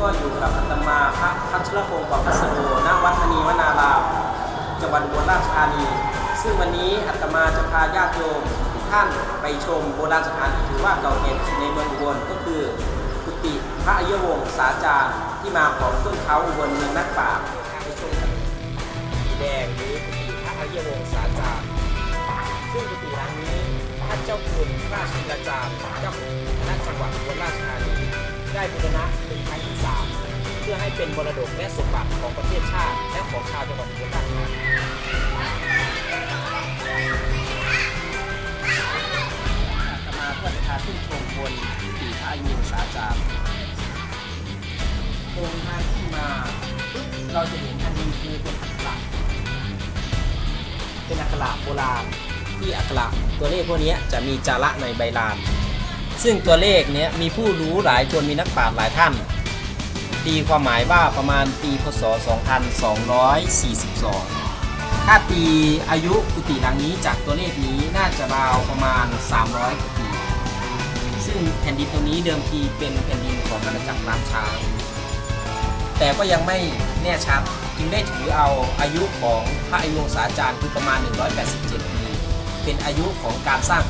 ก็อยู่กับอาตมาพระพัชรพงศ์ปพัสโรณวัดมณีวนารามจังหวัดอุบลราชธานี ซึ่งวันนี้อาตมาจะพาญาติโยมทุกท่านไปชมโบราณสถานที่ถือว่าเก่าแก่ที่สุดในเมืองอุบลก็คือ กุฏิพระอริยวงศาจารย์ที่มาของต้นเขาอุบลเมืองนักปราไปชมกันสีแดงหรือกุฏิพระอริยวงศาจารย์ซึ่งกุฏิหลังนี้ท่านเจ้าคุณพระราชกิจจารย์เจ้าคณะจังหวัดอุบลราชธานีได้บูรณะเป็นครั้งที่สา เป็นมรดกและสมบัติของประเทศชาติ และของชาวจังหวัดอุบลราชธานีอาตมาเพื่อจะพาขึ้นชมบนกุฏิพระอายุสาจารตรงทางที่มาปุ๊บเราจะเห็นอันนี้คือเป็นอักขระเป็นอักขระโบราณที่อักขระตัวเลขพวกนี้จะมีจาระในใบลาน ซึ่งตัวเลขเนี้ยมีผู้รู้หลายคนมีนักปราชญ์หลายท่าน ตีความหมายว่าประมาณปีพศ 2242 ถ้าตีอายุกุฏิหลังนี้จากตัวเลขนี้น่าจะราวประมาณ 300กว่าปี ซึ่งแผ่นดินตรงนี้เดิมทีเป็นแผ่นดินของอาณาจักรล้านช้างแต่ก็ยังไม่แน่ชัดจึงได้ถือเอาอายุของพระอายุวงศาจารย์คือประมาณ 187 ปี เป็นอายุของการสร้าง